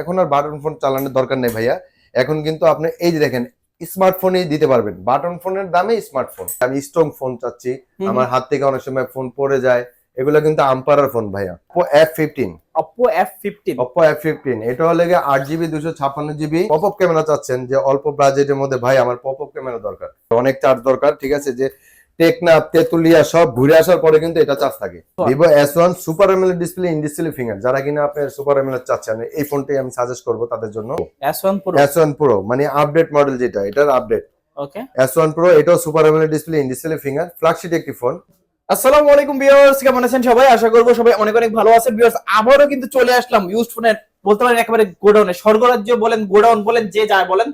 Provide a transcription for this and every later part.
এখন আর button phone চালানোর দরকার নেই ভাইয়া। এখন কিন্তু আপনি এই যে দেখেন স্মার্টফোনই দিতে পারবেন। বাটন ফোনের দামে স্মার্টফোন আমি স্ট্রং ফোন চাচ্ছি। আমার হাত থেকে অনেক সময় ফোন পড়ে যায়। এগুলো কিন্তু আম্পারার ফোন ভাইয়া। F fifteen Oppo F15 Oppo F15 এটা হলে গিয়ে আট জিবি দুশো ছাপ্পান্ন জিবি পপ আপ ক্যামেরা চাচ্ছেন। যে অল্প বাজেটের মধ্যে ভাই আমার পপ আপ ক্যামেরা দরকার। অনেক চার্জ দরকার ঠিক আছে? যে টেকনাফ তেতুলিয়া সব ঘুরে আসার পরে কিন্তু এটা চার্জ থাকে। Vivo S one super AMOLED display in display finger যারা কিনা আপনার সুপার এমএলএ চাচ্ছেন এই ফোনটাই আমি সাজেস্ট করব তাদের জন্য। S1 Pro S one pro মানে আপডেট মডেল যেটা এটার update okay S one pro এটাও super AMOLED display in display finger flagship একটি ফোন আসসালামু আলাইকুম ভিউয়ার্স কেমন আছেন সবাই? আশা করব সবাই অনেক অনেক ভালো আছেন। ভিউয়ার্স আবারও কিন্তু চলে আসলাম ইউজড ফোনের বলতে পারেন একেবারে গোডাউনে স্বর্গরাজ্য বলেন গোডাউন বলেন যে যায় বলেন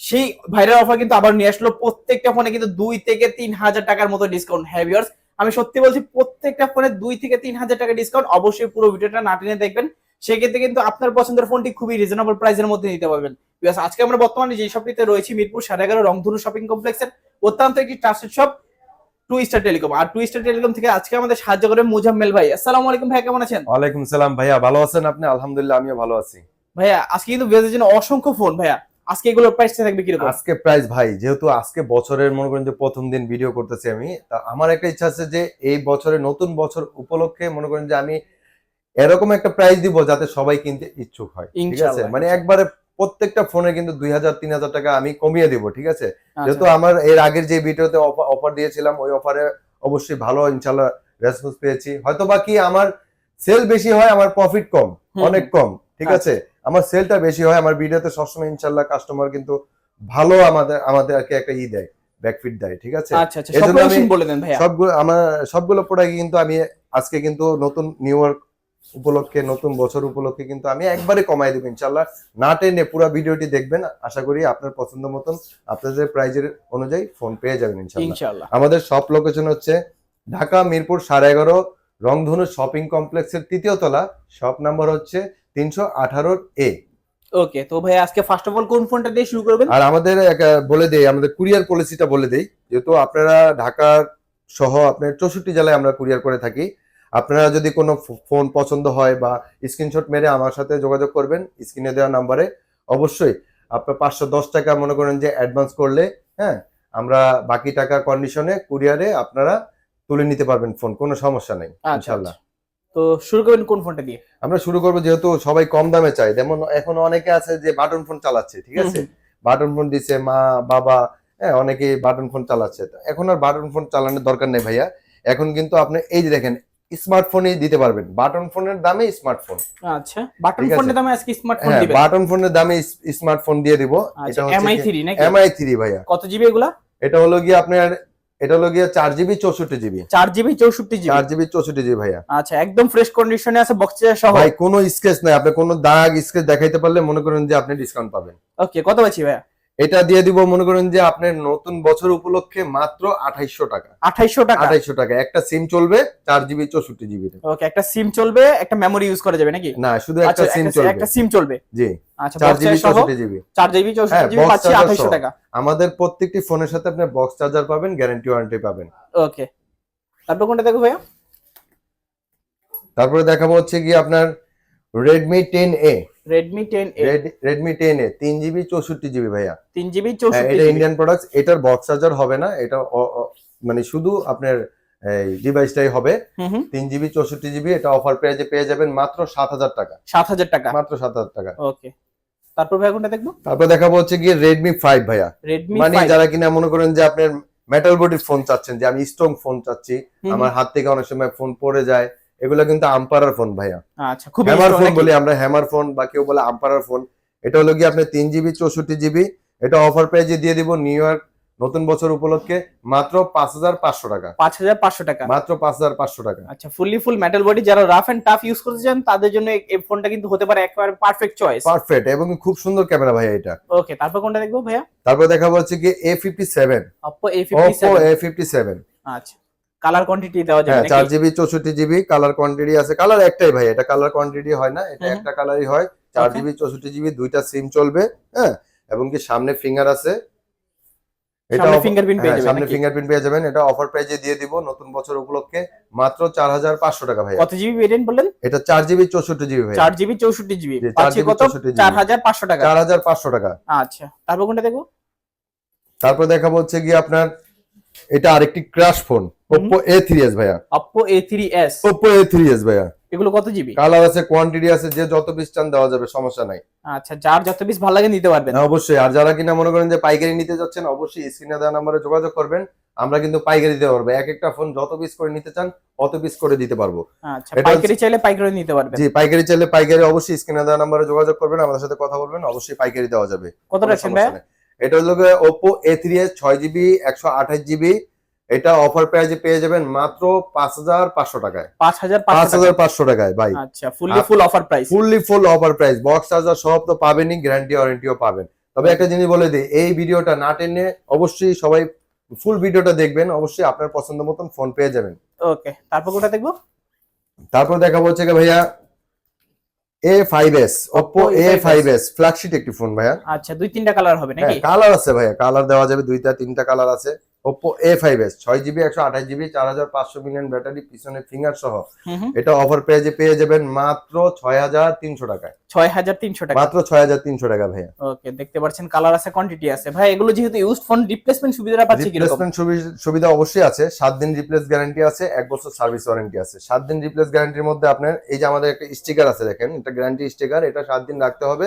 সেই ভাইরাল অফার কিন্তু আবার নিয়ে আসলো। প্রত্যেকটা ফোনে কিন্তু দুই থেকে তিন হাজার টাকার মতো ডিসকাউন্ট হ্যাঁ ভিউয়ার্স আমি সত্যি বলছি প্রত্যেকটা ফোনে দুই থেকে তিন হাজার টাকা ডিসকাউন্ট অবশ্যই পুরো ভিডিওটা না টেনে দেখবেন। সেক্ষেত্রে কিন্তু আপনার পছন্দের ফোনটি খুবই রিজনেবল প্রাইসের মধ্যে নিতে পারবেন। বিকজ আজকে আমরা বর্তমানে যে শপটিতে রয়েছি মিরপুর সাড়ে এগারো রংধনু শপিং কমপ্লেক্সের অত্যন্ত একটি trusted shop Two Star Telecom আর টু স্টার টেলিকম থেকে আজকে আমাদের সাহায্য করে মুজাম্মেল ভাই। আসসালামু আলাইকুম ভাই কেমন আছেন? ওয়ালাইকুম সালাম ভাইয়া ভালো আছেন আপনি? আলহামদুলিল্লাহ আমিও ভালো আছি। ভাইয়া আজকে কিন্তু ভিউয়ারদের জন্য অসংখ্য ফোন ভাইয়া। আজকে এগুলোর প্রাইসটা থাকবে কীরকম? আজকে প্রাইস ভাই যেহেতু আজকে বছরের মনে করেন যে প্রথম দিন ভিডিও করতেছি আমি তা আমার একটা ইচ্ছা আছে যে এই বছরে নতুন বছর উপলক্ষে মনে করেন যে আমি এরকম একটা প্রাইস দিব যাতে সবাই কিনতে ইচ্ছুক হয় ঠিক আছে? মানে একবারে প্রত্যেকটা ফোনে কিন্তু দুই হাজার তিন হাজার টাকা আমি কমিয়ে দিব ঠিক আছে? আচ্ছা। যেহেতু আমার এর আগের যে ভিডিওতে অফার দিয়েছিলাম ওই অফারে অবশ্যই ভালো ইনশাল্লাহ রেসপন্স পেয়েছি। হয়তো বা কি আমার সেল বেশি হয় আমার প্রফিট কম অনেক কম ঠিক আচ্ছা। আছে? আমার সেলটা বেশি হয় আমার ভিডিওতে সবসময় ইনশাল্লাহ কাস্টমার কিন্তু ভালো আমাদের আমাদেরকে একটা ই দেয় ব্যাকফিট দেয় ঠিক আছে? আচ্ছা আচ্ছা সবগুলো আমি- বলে দেন ভাইয়া। সবগুলো আমার সবগুলো প্রোডাক্ট কিন্তু আমি আজকে কিন্তু নতুন নিউ ইয়ার উপলক্ষে নতুন বছর উপলক্ষে কিন্তু আমি একবারে কমাই দেবো ইনশাল্লাহ না টেনে পুরো ভিডিওটি দেখবেন আশা করি আপনার পছন্দ মতন আপনাদের প্রাইজের অনুযায়ী ফোন পেয়ে যাবেন ইনশাল্লাহ আমাদের সব লোকেশন হচ্ছে ঢাকা মিরপুর সাড়ে এগারো রংধনু শপিং কমপ্লেক্সের তৃতীয় তলা। শপ নাম্বার হচ্ছে তিনশো আঠারোর এ। ওকে তো ভাই আজকে ফার্স্ট অফ অল কোন ফোনটা দিয়ে শুরু করবেন? আর আমাদের বলে দেই আমাদের কুরিয়ার পলিসিটা বলে দেই যেহেতু আপনারা ঢাকার সহ আপনার চৌষট্টি জেলায় আমরা কুরিয়ার করে থাকি আপনারা যদি কোনো ফোন পছন্দ হয় বা স্ক্রিনশট মেরে আমার সাথে যোগাযোগ করবেন স্ক্রিনে দেওয়া নাম্বারে অবশ্যই আপনার পাঁচশো দশ টাকা মনে করেন যে অ্যাডভান্স করলে হ্যাঁ আমরা বাকি টাকা কন্ডিশনে কুরিয়ারে আপনারা তুলে নিতে পারবেন ফোন কোনো সমস্যা নেই আচ্ছা ইনশাল্লাহ আচ্ছা। তো শুরু করবেন কোন ফোনটা দিয়ে? আমরা শুরু করব যেহেতু সবাই কম দামে চাই যেমন এখন অনেকে আছে যে বাটন ফোন চালাচ্ছে ঠিক আছে? বাটন ফোন দিছে মা বাবা হ্যাঁ অনেকে বাটন ফোন চালাচ্ছে। এখন আর বাটন ফোন চালানোর দরকার নেই ভাইয়া। এখন কিন্তু আপনি এই যে দেখেন স্মার্টফোনই দিতে পারবেন। বাটন ফোনের দামে স্মার্টফোন। আচ্ছা বাটন ফোনের দামে আজকে স্মার্টফোন হ্যাঁ দিবেন? বাটন ফোনের দামে স্মার্টফোন দিয়ে দিব। আচ্ছা এটা এমআই হচ্ছে থ্রি নাকি? এমআই থ্রি ভাইয়া। কত জিবি এগুলা? এটা হলো গিয়ে আপনার এটা হলো গিয়ে চার জিবি চৌষট্টি জিবি। চার জিবি চৌষট্টি জিবি। চার জিবি চৌষট্টি জিবি ভাইয়া। আচ্ছা একদম ফ্রেশ কন্ডিশনে আছে বক্স সহ। ভাই কোনো স্কেচ নাই। আপনি কোনো দাগ স্কেচ দেখাইতে পারলে মনে করেন যে আপনি ডিসকাউন্ট পাবেন। ওকে কত পাচ্ছি ভাইয়া? এটা দিয়ে দিব মনে করেন যে আপনার নতুন বছর উপলক্ষে মাত্র আঠাইশশো টাকা। আঠাইশশো টাকা? আঠাইশো টাকা। একটা সিম চলবে চার জিবি চৌষট্টি জিবি ওকে একটা সিম চলবে একটা মেমোরি ইউজ করা যাবে নাকি? না শুধু আচ্ছা একটা সিম একটা- চলবে। একটা সিম চলবে? জি। আচ্ছা হ্যাঁ, আঠাইশশো আমাদের প্রত্যেকটি ফোনের সাথে আপনি বক্স চার্জার পাবেন গ্যারান্টি ওয়ারেন্টি পাবেন। ওকে তারপর কোনটা দেখো ভাইয়া? তারপরে দেখাবো হচ্ছে কি আপনার Redmi ten A Redmi ten Redmi ten A তিন জিবি চৌষট্টি জিবি ভাইয়া। তিন জিবি হ্যাঁ, চৌষট্টি এটা ইন্ডিয়ান প্রোডাক্ট এটার বক্স চার্জার হবে না এটা মানে শুধু আপনার এই ডিভাইসটাই হবে। তিন জিবি চৌষট্টি জিবি এটা অফার প্রাইজে পেয়ে যাবেন মাত্র সাত হাজার টাকা। সাত হাজার টাকা? মাত্র সাত হাজার টাকা। ওকে। তারপর ভাইয়া কোনটা দেখব? তারপর দেখাবো হচ্ছে গিয়ে রেডমি ফাইভ ভাইয়া। রেডমি মানে যারা কিনা মনে করেন যে আপনার মেটাল বডির ফোন চাচ্ছেন যে আমি স্ট্রং ফোন চাচ্ছি আমার হাত থেকে অনেক সময় ফোন পড়ে যায় এগুলো কিন্তু আম্পারার ফোন ভাইয়া। আচ্ছা খুব হ্যামার ফোন বলি আমরা হ্যামার ফোন বা কেউ বলে আম্পারার ফোন এটা হলো গিয়ে আপনি তিন জিবি চৌষট্টি জিবি এটা অফার প্রাইজে দিয়ে দিব নিউ ইয়র্ক নতুন বছর উপলক্ষে মাত্র পাঁচ হাজার পাঁচশো টাকা। পাঁচ হাজার পাঁচশো টাকা? মাত্র পাঁচ হাজার পাঁচশো টাকা। আচ্ছা ফুললি ফুল মেটাল বডি যারা রাফ এন্ড টাফ ইউজ করতে চান তাদের জন্য এই- ফোনটা কিন্তু হতে পারে একেবারে পারফেক্ট চয়েস পারফেক্ট এবং খুব সুন্দর ক্যামেরা ভাইয়া এটা। ওকে তারপর কোনটা দেখব ভাইয়া? তারপর দেখাবো হচ্ছে কি A fifty seven Oppo A57 A fifty seven আচ্ছা। কালার কোয়ান্টিটি দেওয়া হ্যাঁ চার জিবি চৌষট্টি জিবি কালার কোয়ান্টিটি আছে। কালার একটাই ভাই এটা কালার কোয়ান্টিটি হয় না এটা একটা কালারই হয়। চার জিবি চৌষট্টি জিবি দুইটা সিম চলবে হ্যাঁ? এবং কি সামনে ফিঙ্গার আছে? এটা পেয়ে হ্যাঁ, যাবেন সামনে ফিঙ্গারপ্রিন্ট পেয়ে যাবেন। এটা অফার প্রাইজে দিয়ে দিব নতুন বছর উপলক্ষে। মাত্র চার হাজার পাঁচশো টাকা ভাই কত জিবি ভেরিয়েন্ট বললেন? এটা জিবি চৌষট্টি জিবি ভাই জিবি চৌষট্টি জিবি জি, চার পাচ্ছি কত? 64 হাজার পাঁচশো টাকা। আচ্ছা তারপর কোনটা দেখব? তারপর দেখাবো হচ্ছে গিয়ে আপনার এটা আরেকটি crush phone Oppo A three S ভাইয়া। Oppo এ থ্রি এস ভাইয়া। এগুলো কত জিবি কালার আছে কোয়ান্টিটি আছে যে যত পিস চান দেওয়া যাবে সমস্যা নাই। আচ্ছা যার যত পিস ভালো লাগে নিতে পারবেন। অবশ্যই। আর যারা কিনা মনে করেন যে পাইকারি নিতে যাচ্ছেন অবশ্যই স্ক্রিনে দেওয়া নম্বরে যোগাযোগ করবেন। আমরা কিন্তু পাইকারি দিতে পারব। এক একটা ফোন যত পিস করে নিতে চান অত পিস করে দিতে পারব। আচ্ছা পাইকারি চাইলে পাইকারি নিতে পারবেন। জি পাইকারি চাইলে পাইকারি অবশ্যই স্ক্রিনে দেওয়া নম্বরে যোগাযোগ করবেন। আমাদের সাথে কথা বলবেন অবশ্যই পাইকারি দেওয়া যাবে। কত রাখছেন ভাই এটা হলো জিবি একশো আঠাশ জিবি এটা অফার প্রাইজে পেয়ে যাবেন মাত্র পাঁচ হাজার পাঁচশো টাকায়। পাঁচ হাজার পাঁচ হাজার পাঁচশো টাকায় ভাই। আচ্ছা fully full offer price fully full offer price box charger সব তো পাবেনই গ্যারান্টি ওয়ারেন্টিও পাবেন। তবে একটা জিনিস বলে দিই এই ভিডিওটা না টেনে অবশ্যই সবাই ফুল ভিডিওটা দেখবেন অবশ্যই আপনার পছন্দ মতন ফোন পেয়ে যাবেন। ওকে তারপর কোনটা দেখব? তারপর দেখাবো হচ্ছে ভাইয়া A five S Oppo A five S flagship একটি ফোন ভাইয়া। আচ্ছা দুই তিনটা কালার হবে নাকি? কালার আছে ভাইয়া কালার দেওয়া যাবে দুইটা তিনটা কালার আছে। ওপো এ ফাইভ এস ছয় জিবি একশো আঠাশ জিবি চার হাজার পাঁচশো মিলিয়ন ব্যাটারি পিছনে ফিঙ্গার সহ। এটা অফার পেজে পেয়ে যাবেন মাত্র ছয় হাজার তিনশো টাকায়। ছয় হাজার তিনশো টাকা। মাত্র ছয় হাজার তিনশো টাকা ভাইয়া। ওকে দেখতে পাচ্ছেন কালার আছে কোয়ান্টিটি আছে। ভাই এগুলো যেহেতু ইউজ ফোন রিপ্লেসমেন্ট সুবিধাটা পাচ্ছি রিপ্লেসমেন্ট সুবিধা অবশ্যই আছে। সাত দিন রিপ্লেস গ্যারান্টি আছে এক বছর সার্ভিস ওয়ারেন্টি আছে। সাত দিন রিপ্লেস গ্যারান্টির মধ্যে আপনার এই যে আমাদের একটা স্টিকার আছে দেখেন এটা গ্যারান্টি স্টিকার এটা সাত দিন রাখতে হবে।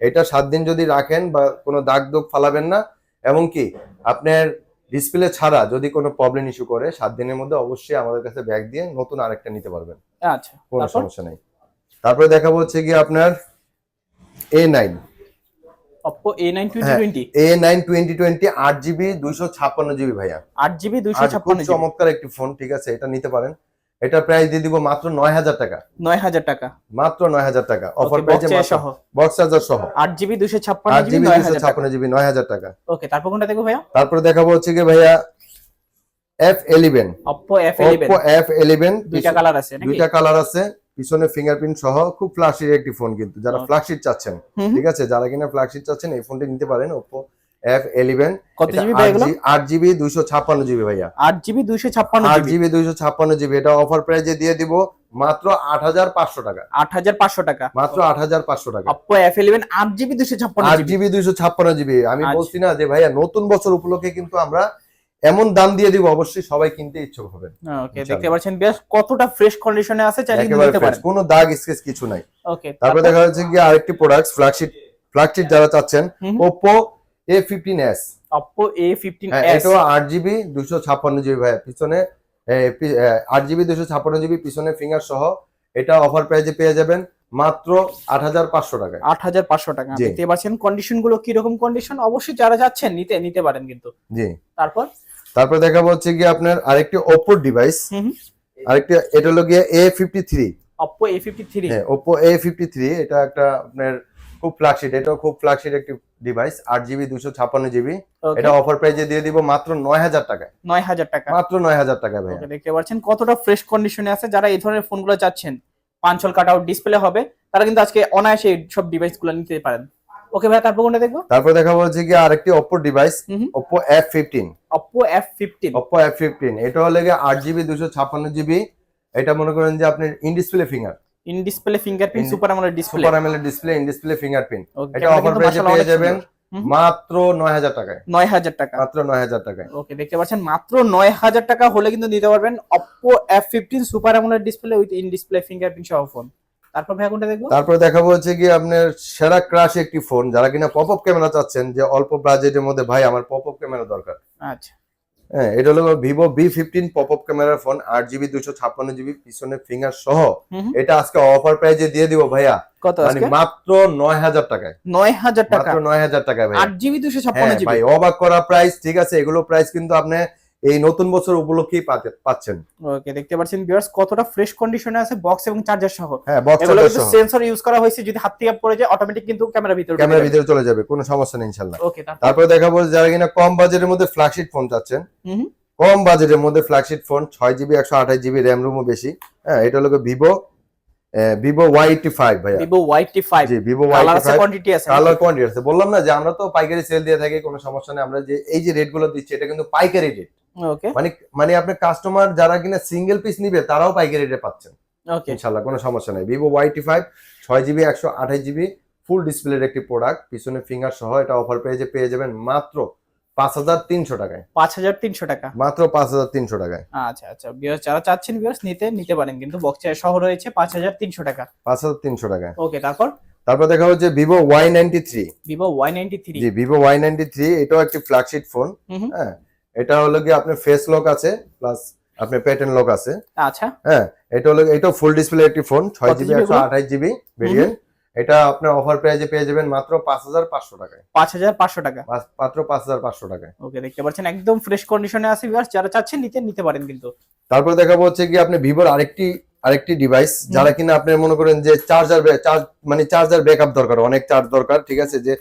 এটা সাত দিন যদি রাখেন বা কোনো দাগ দুগ ফালাবেন না এমনকি আপনার ডিসপ্লে ছাড়া যদি কোনো প্রবলেম ইস্যু করে সাত দিনের মধ্যে অবশ্যই আমাদের কাছে ব্যাগ দিয়ে নতুন আরেকটা নিতে পারবেন। আচ্ছা কোনো সমস্যা নেই। তারপরে দেখাবো হচ্ছে কি আপনার এ নাইন টোয়েন্টি টোয়েন্টি আট জিবি দুইশো ছাপ্পান্ন জিবি ভাইয়া। আট জিবি দুইশো আর খুব ছাপ্পান্ন জিবি চমৎকার একটি ফোন ঠিক আছে এটা নিতে পারেন। এটা প্রাইস দিয়ে দিব মাত্র নয় হাজার টাকা। নয় হাজার টাকা। মাত্র নয় হাজার টাকা। অফার প্রাইসে সহ। বক্স চার্জার সহ। আট জিবি দুইশো ছাপ্পান্ন আট জিবি দুশো ছাপ্পান্ন জিবি নয় হাজার টাকা। ওকে তারপর কোনটা দেখব ভাইয়া? তারপরে দেখাবো হচ্ছে কি ভাইয়া F eleven Oppo F eleven Oppo F eleven দুইটা কালার আছে নাকি? দুইটা কালার আছে পিছনে ফিঙ্গারপ্রিন্ট সহ খুব ফ্ল্যাশির একটি ফোন কিন্তু যারা Okay. ফ্ল্যাগশিট চাচ্ছেন। ঠিক আছে? যারা কিনা ফ্ল্যাগশিট চাচ্ছেন এই ফোনটি নিতে পারেন ওপো এফ এলিভেন কত জিবি আট জিবি দুইশো ছাপ্পান্ন জিবি ভাইয়া। আট জিবি দুইশো ছাপ্পান্ন আট জিবি দুইশো ছাপ্পান্ন জিবি এটা অফার প্রাইজে দিয়ে দিব মাত্র আট হাজার পাঁচশো টাকা। আট হাজার পাঁচশো টাকা। মাত্র আট হাজার পাঁচশো টাকা। অপ্পো এফ ইলেভেন আট জিবি দুইশো ছাপ্পান্ন আট জিবি দুইশো ছাপ্পান্ন জিবি আমি আচ্ছা। বলছি না যে ভাইয়া নতুন বছর উপলক্ষে কিন্তু আমরা এমন দাম দিয়ে দিব অবশ্যই সবাই কিনতে ইচ্ছুক হবেন। ওকে দেখতে পাচ্ছেন বেশ কতটা ফ্রেশ কন্ডিশনে আছে চাইলে নিতে পারেন। কোনো দাগ স্কেচ কিছু নাই। ওকে তারপরে দেখা যাচ্ছে কি আরেকটি প্রোডাক্ট ফ্ল্যাগশিপ ফ্ল্যাগশিপ যারা চাচ্ছেন হুম। Oppo A fifteen S Oppo A fifteen হ্যাঁ এস এটাও আট জিবি দুশো ছাপ্পান্ন জিবি ভাইয়া পিছনে আট জিবি দুশো ছাপ্পান্ন জিবি পিছনে ফিঙ্গার সহ। এটা অফার প্রাইজে পেয়ে যাবেন মাত্র আট হাজার পাঁচশো টাকায়। আট হাজার পাঁচশো টাকা। দেখতে পাচ্ছেন কন্ডিশনগুলো কীরকম কন্ডিশন অবশ্যই যারা যাচ্ছেন নিতে নিতে পারেন কিন্তু। জি। তারপর? তারপর দেখাবো হচ্ছে কি আপনার আরেকটি ওপোর ডিভাইস। আরেকটি এটা হলো গিয়ে A fifty three Oppo A fifty three হ্যাঁ ওপো এ ফিফটি থ্রি এটা একটা আপনার খুব ফ্ল্যাগশিট এটাও খুব ফ্ল্যাগশিট একটি ডিভাইস আট জিবি দুশো ছাপ্পান্ন জিবি এটা অফার প্রাইজে দিয়ে দিব মাত্র নয় হাজার টাকায়। নয় হাজার টাকা। মাত্র নয় হাজার টাকায় ভাইয়া। ওকে দেখতে পাচ্ছেন কতটা ফ্রেশ কন্ডিশনে আছে। যারা এই ধরনের ফোনগুলো চাচ্ছেন পাঁচল কাট আউট ডিসপ্লে হবে তারা কিন্তু আজকে অনায়াসে এই সব ডিভাইসগুলো নিতে পারেন। ওকে ভাই তারপর কোনটা দেখব? তারপর দেখাবো হচ্ছে কি আরেকটি Oppo device. Oppo F fifteen Oppo F fifteen Oppo F fifteen এটা হলে গিয়ে আট জিবি দুশো ছাপ্পান্ন জিবি এটা মনে করেন যে আপনার in display finger in display fingerprint super AMOLED display super AMOLED display in display fingerprint এটা অফার প্রাইজে পেয়ে যাবেন মাত্র নয় হাজার টাকায়। নয় হাজার টাকা। মাত্র নয় হাজার টাকায়। ওকে দেখতে পাচ্ছেন মাত্র নয় হাজার টাকা হলে কিন্তু নিতে পারবেন F fifteen super AMOLED display with in display fingerprint সহ ফোন তারপর ভাই কোনটা দেখব? তারপর দেখাবো হচ্ছে কি আপনার সেরা ক্রাশ একটি ফোন যারা কিনা পপ আপ ক্যামেরা চাচ্ছেন যে অল্প বাজেটের মধ্যে ভাই আমার পপ আপ ক্যামেরা দরকার। আচ্ছা। হ্যাঁ এটা হলো Vivo V fifteen pop up ক্যামেরার ফোন আট জিবি দুশো ছাপ্পান্ন জিবি পিছনে ফিঙ্গার সহ। এটা আজকে অফার প্রাইজে দিয়ে দিব ভাইয়া। কত মানে মাত্র নয় হাজার টাকায়। নয় হাজার টাকা। নয় হাজার টাকায় ভাই আট জিবি দুশো ছাপ্পান্ন জিবি অবাক করা প্রাইস ঠিক আছে এগুলো প্রাইস কিন্তু আপনি এই নতুন বছর উপলক্ষেই পাতে- পাচ্ছেন। ওকে দেখতে পাচ্ছেন ভিউয়ার্স কতটা ফ্রেশ কন্ডিশনে আছে বক্স এবং চার্জার সহ। হ্যাঁ বক্স এগুলো কিন্তু সেন্সর ইউজ করা হয়েছে যদি হাত থেকে পড়ে যায় অটোমেটিক কিন্তু ক্যামেরা ভিতরে ক্যামেরা ভিতরে চলে যাবে কোনো সমস্যা নেই ইনশাল্লাহ। ওকে তারপর? দেখাবো যারা কিনা কম বাজেটের মধ্যে ফ্ল্যাগশিট ফোন চাচ্ছেন। কম বাজেটের মধ্যে ফ্ল্যাগশিট ফোন ছয় জিবি একশো আঠাশ জিবি র্যাম রুমও বেশি। হ্যাঁ এটা হলো Vivo Vivo Y eighty five ভাইয়া। Vivo Y T five G Vivo Y colour আছে ফাইভ কোয়ান্টিটি আছে। কালার কোয়ান্টিটি আছে। বললাম না যে আমরা তো পাইকারি সেল দিয়ে থাকি কোনো সমস্যা নেই। আমরা যে এই যে রেটগুলো দিচ্ছি এটা কিন্তু পাইকারি রেট মানে মানে আপনার কাস্টমার যারা কিনা সিঙ্গেল পিস নিবে তারাও পাইকারি রেটে পাচ্ছেন। ওকে ইনশাল্লাহ কোনো সমস্যা নেই। ভিভো ওয়াইটি ফাইভ ছয় জিবি একশো আঠাশ জিবি ফুল ডিসপ্লের একটি প্রোডাক্ট পিছনে ফিঙ্গার সহ এটা অফার পেয়ে পেয়ে যাবেন মাত্র পাঁচ হাজার তিনশো টাকায়। পাঁচ হাজার তিনশো টাকা? মাত্র পাঁচ হাজার তিনশো টাকায়। আচ্ছা আচ্ছা। বিয়ার্স যারা চাচ্ছেন বিয়ার্স নিতে নিতে পারেন। কিন্তু বক্সে সহ রয়েছে পাঁচ হাজার তিনশো টাকা। পাঁচ হাজার তিনশো টাকায়। ওকে তারপর? তারপর দেখা হচ্ছে Vivo Y ninety three Vivo Y ninety three G Vivo Y ninety three এটাও একটি ফ্ল্যাগশিপ ফোন। হ্যাঁ। এটা হলো কি আপনার ফেস লক আছে প্লাস আপনার প্যাটার্ন লক আছে। আচ্ছা। হ্যাঁ এটা হলো এটা ফুল ডিসপ্লে একটি ফোন ছয় জিবি একশো? আঠাশ জিবি ভেরিয়েন্ট এটা আপনার অফার প্রাইজে পেয়ে যাবেন মাত্র পাঁচ হাজার পাঁচশো টাকায়। পাঁচ হাজার পাঁচশো টাকা। মাত্র পাঁচ হাজার পাঁচশো টাকায়। ওকে দেখতে পাচ্ছেন একদম ফ্রেশ কন্ডিশনে আছে বিয়ার্স যারা চাচ্ছেন নিতে নিতে পারেন কিন্তু। তারপর দেখাবো হচ্ছে কি আপনি ভিভোর আরেকটি আরেকটি ডিভাইস যারা কিনা আপনি মনে করেন যে চার্জার চার্জ মানে চার্জার ব্যাকআপ দরকার অনেক চার্জ দরকার ঠিক আছে? যে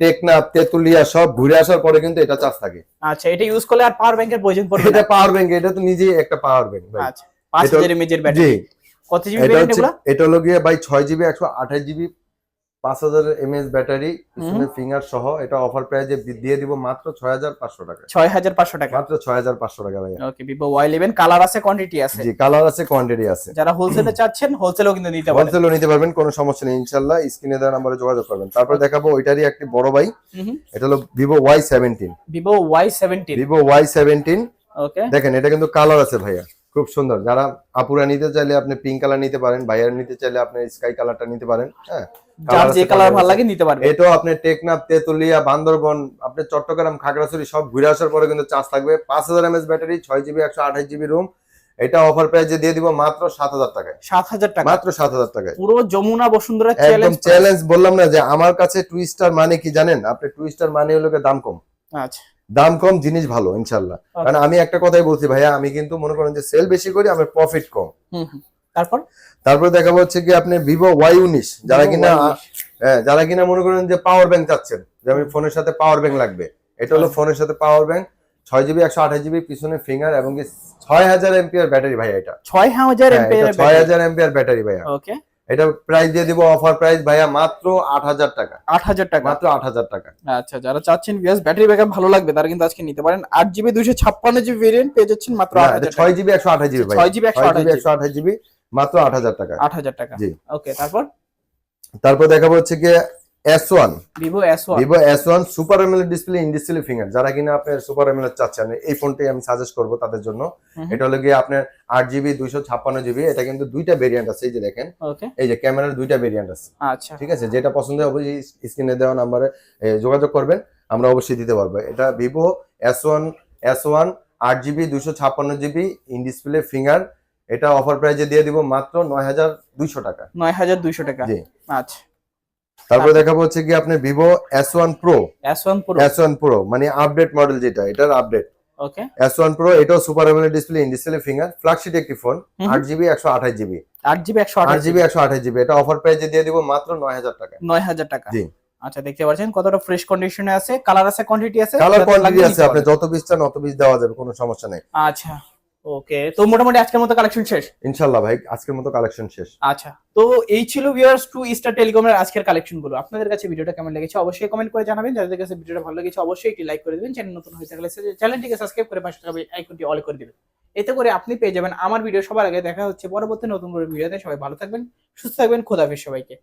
টেকনাফ তেতুলিয়া সব ঘুরে আসার পরে কিন্তু এটা চার্জ থাকে। আচ্ছা এটা ইউজ করলে আর পাওয়ার ব্যাংকের প্রয়োজন পড়বে এটা পাওয়ার ব্যাংক এটা তো নিজেই একটা পাওয়ার ব্যাংক ভাই। আচ্ছা পাঁচ এটা- হাজার এমএজ এর জি। ব্যাটারি কত জিবি এগুলো? এটা হলো গিয়ে ভাই ছয় জিবি একশো আঠাশ জিবি পাঁচ হাজার এমএএস ব্যাটারি ফিঙ্গার সহ এটা অফার প্রাইজে দিয়ে দিব মাত্র ছয় হাজার পাঁচশো টাকা। ছয় হাজার পাঁচশো টাকা। মাত্র ছয় হাজার পাঁচশো টাকা ভাইয়া। Okay Vivo Y eleven colour আছে কোয়ান্টিটি আছে। জি কালার আছে কোয়ান্টিটি আছে। যারা হোলসেলে চাচ্ছেন হোলসেলও কিন্তু নিতে পারেন। হোলসেলও নিতে পারবেন কোনো সমস্যা নেই ইনশাল্লাহ স্ক্রিনে দেওয়া নাম্বারে যোগাযোগ করবেন। তারপর দেখাবো ওইটারই একটি বড় ভাই। এটা হলো Vivo Y seventeen Vivo Y seventeen Vivo Y seventeen okay দেখেন এটা কিন্তু কালার আছে ভাইয়া। খুব সুন্দর। যারা আপুরা নিতে চাইলে আপনি পিঙ্ক কালার নিতে পারেন ভাইয়ার নিতে চাইলে আপনি স্কাই কালারটা নিতে পারেন হ্যাঁ। যার যে কালার ভালো লাগে নিতে পারবে। এটাও আপনি টেকনাফ তেতুলিয়া বান্দরবন আপনি চট্টগ্রাম খাগড়াছড়ি সব ঘুরে আসার পরে কিন্তু চার্জ থাকবে। পাঁচ হাজার এমএস ব্যাটারি ছয় জিবি একশো আঠাশ জিবি রুম এটা অফার প্রাইজে দিয়ে দিব মাত্র সাত হাজার টাকায়। সাত হাজার টাকা। মাত্র সাত হাজার টাকায়। পুরো যমুনা বসুন্ধরা চ্যালেঞ্জ চ্যালেঞ্জ বললাম না যে আমার কাছে টুইস্টার মানে কি জানেন? আপনি টুইস্টার মানে হলো দাম কম। আচ্ছা। দাম কম জিনিস ভালো ইনশাল্লাহ। কারণ আমি একটা কথাই বলছি ভাইয়া আমি কিন্তু মনে করেন যে সেল বেশি করি আমার প্রফিট কম। তারপর? তারপরে দেখাবো হচ্ছে কি আপনি ভিভো ওয়াই উনিশ যারা কিনা হ্যাঁ যারা কিনা মনে করেন যে পাওয়ার ব্যাংক চাচ্ছেন যে আমি ফোনের সাথে পাওয়ার ব্যাংক লাগবে। এটা হলো ফোনের সাথে পাওয়ার ব্যাংক ছয় জিবি একশো আঠাশ জিবি পিছনে ফিঙ্গার এবং ছয় হাজার এমপিআর ব্যাটারি ভাইয়া এটা। ছয় হাজার হ্যাঁ, ছয় হাজার এমপিআর ব্যাটারি ভাইয়া। ওকে এটা প্রাইস দিয়ে দিব অফার প্রাইস ভাইয়া মাত্র আট হাজার টাকা। আট হাজার টাকা। মাত্র আট হাজার টাকা। আচ্ছা যারা চাচ্ছেন বিএস ব্যাটারি ব্যাকআপ ভালো লাগবে তারা কিন্তু আজকে নিতে পারেন। আট জিবি দুইশো ছাপ্পান্ন জিবি ভেরিয়েন্ট পেয়ে যাচ্ছেন মাত্র ছয় জিবি একশো আঠাশ জিবি ছয় জিবি একশো ছয় জিবি একশো আঠাশ জিবি মাত্র আট হাজার টাকা। আট হাজার টাকা। জি। ওকে তারপর? তারপর দেখাবো হচ্ছে কি S one Vivo S one Vivo S one super AMOLED display in display finger যারা কিনা আপনার সুপার এমএলএ চাচ্ছেন এই ফোনটাই আমি সাজেস্ট করব তাদের জন্য। এটা হলো গিয়ে আপনার আট জিবি দুইশো ছাপ্পান্ন জিবি এটা কিন্তু দুইটা ভেরিয়েন্ট আছে এই যে দেখেন। এই যে ক্যামেরার দুইটা ভেরিয়েন্ট আছে। আচ্ছা। ঠিক আছে? যেটা পছন্দ হবে স্ক্রিনে দেওয়া নাম্বারে যোগাযোগ করবেন। আমরা অবশ্যই দিতে পারব। এটা Vivo S one S one আট জিবি দুইশো ছাপ্পান্ন জিবি ইন ডিসপ্লে ফিঙ্গার এটা অফার প্রাইজে দিয়ে দিব মাত্র নয় হাজার দুইশো টাকা। নয় হাজার দুইশো টাকা। জি। আচ্ছা। তারপর দেখাবো হচ্ছে কি আপনার Vivo S one pro S one pro S one pro মানে আপডেট মডেল যেটা এটার update okay S one pro এটাও super AMOLED display in display finger flagship একটি ফোন। আট জিবি একশো আঠাশ জিবি আট জিবি একশো আট জিবি একশো আঠাশ জিবি এটা অফার প্রাইজে দিয়ে দিব মাত্র নয় হাজার টাকা। নয় হাজার টাকা। জি। আচ্ছা দেখতে পাচ্ছেন কতটা ফ্রেশ কন্ডিশনে আছে কালার আছে কোয়ান্টিটি আছে? কালার কোয়ান্টিটি আছে আপনি যত পিস চান অত পিস দেওয়া যাবে কোনো সমস্যা নেই। আচ্ছা। ওকে তো মোটামুটি আজকের মতো কালেকশন শেষ? ইনশাল্লাহ ভাই আজকের মতো কালেকশন শেষ। আচ্ছা তো এই ছিল ভিউয়ার্স টু স্টার টেলিকমের আজকের কালেকশনগুলো। আপনাদের কাছে ভিডিওটা কেমন লেগেছে অবশ্যই কমেন্ট করে জানাবেন। যাদের কাছে ভিডিওটা ভালো লেগেছে অবশ্যই একটি লাইক করে দিবেন। চ্যানেল নতুন হয়ে থাকলে চ্যানেলটিকে সাবস্ক্রাইব করে পাশে থাকা আইকনটি অল করে দিবেন। এতে করে আপনি পেয়ে যাবেন আমার ভিডিও সবার আগে। দেখা হচ্ছে পরবর্তী নতুন করে ভিডিওতে সবাই ভালো থাকবেন সুস্থ থাকবেন। খোদাফিজ সবাইকে।